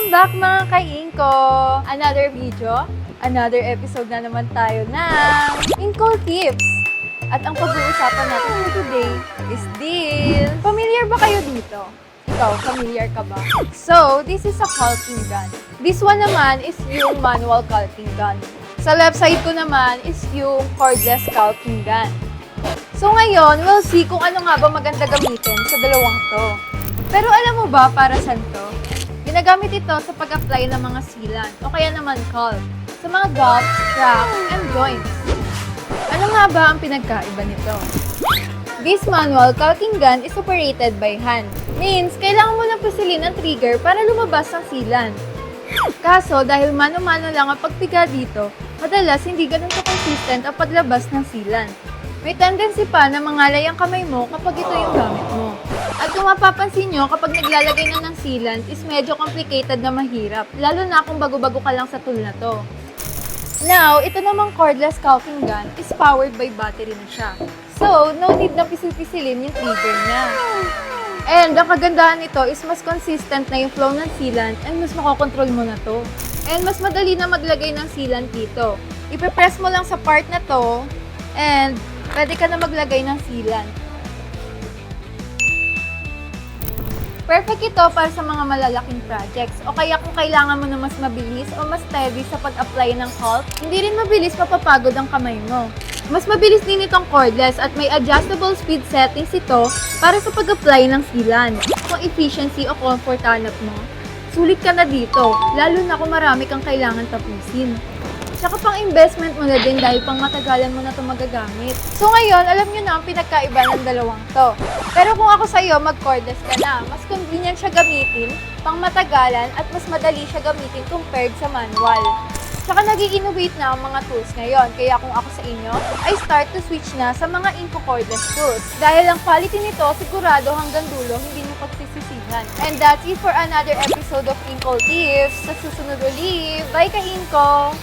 Welcome back mga kainko! Another video, another episode na naman tayo ng Inko Tips. At ang pag-uusapan natin today is deal. Familiar ba kayo dito? Ikaw, familiar ka ba? So, this is a calking gun. This one naman is yung manual calking gun. Sa left side ko naman is yung cordless calking gun. So ngayon, we'll see kung ano nga ba maganda gamitin sa dalawang to. Pero alam mo ba para saan to? Ginagamit ito sa pag-apply ng mga sealant o kaya naman caulk sa mga gaps, cracks, and joints. Ano nga ba ang pinagkaiba nito? This manual caulking gun is operated by hand. Means, kailangan mo lang pusilin ang trigger para lumabas ang sealant. Kaso, dahil mano-mano lang ang pagpiga dito, madalas hindi ganun ka-consistent ang paglabas ng sealant. May tendency pa na mangalay ang kamay mo kapag ito yung gamit mo. At kung mapapansin nyo, kapag naglalagay na ng sealant is medyo complicated na mahirap, lalo na kung bago-bago ka lang sa tool na to. Now, ito namang cordless caulking gun is powered by battery na siya. So, no need na pisil-pisilin yung trigger niya. And ang kagandahan nito is mas consistent na yung flow ng sealant and mas makokontrol mo na to. And mas madali na maglagay ng sealant dito. Ipe-press mo lang sa part na to and pwede ka na maglagay ng sealant. Perfect ito para sa mga malalaking projects o kaya kung kailangan mo na mas mabilis o mas steady sa pag-apply ng caulk, hindi rin mabilis mapapagod ang kamay mo. Mas mabilis din itong cordless at may adjustable speed settings ito para sa pag-apply ng sealant. Kung efficiency o comfort hanap mo, sulit ka na dito, lalo na kung marami kang kailangan tapusin. Tsaka pang investment mo na din dahil pang matagalan mo na ito magagamit. So ngayon, alam nyo na ang pinagkaiba ng dalawang to. Pero kung ako sa'yo, mag-cordless ka na. Mas convenient siya gamitin, pang matagalan, at mas madali siya gamitin compared sa manual. Tsaka nag innovate na ang mga tools ngayon. Kaya kung ako sa inyo, I start to switch na sa mga Inco cordless tools. Dahil ang quality nito, sigurado hanggang dulo, hindi nyo pagsisisihan. And that's it for another episode of Inco Tips. Sa susunod ulit, bye ka Inco!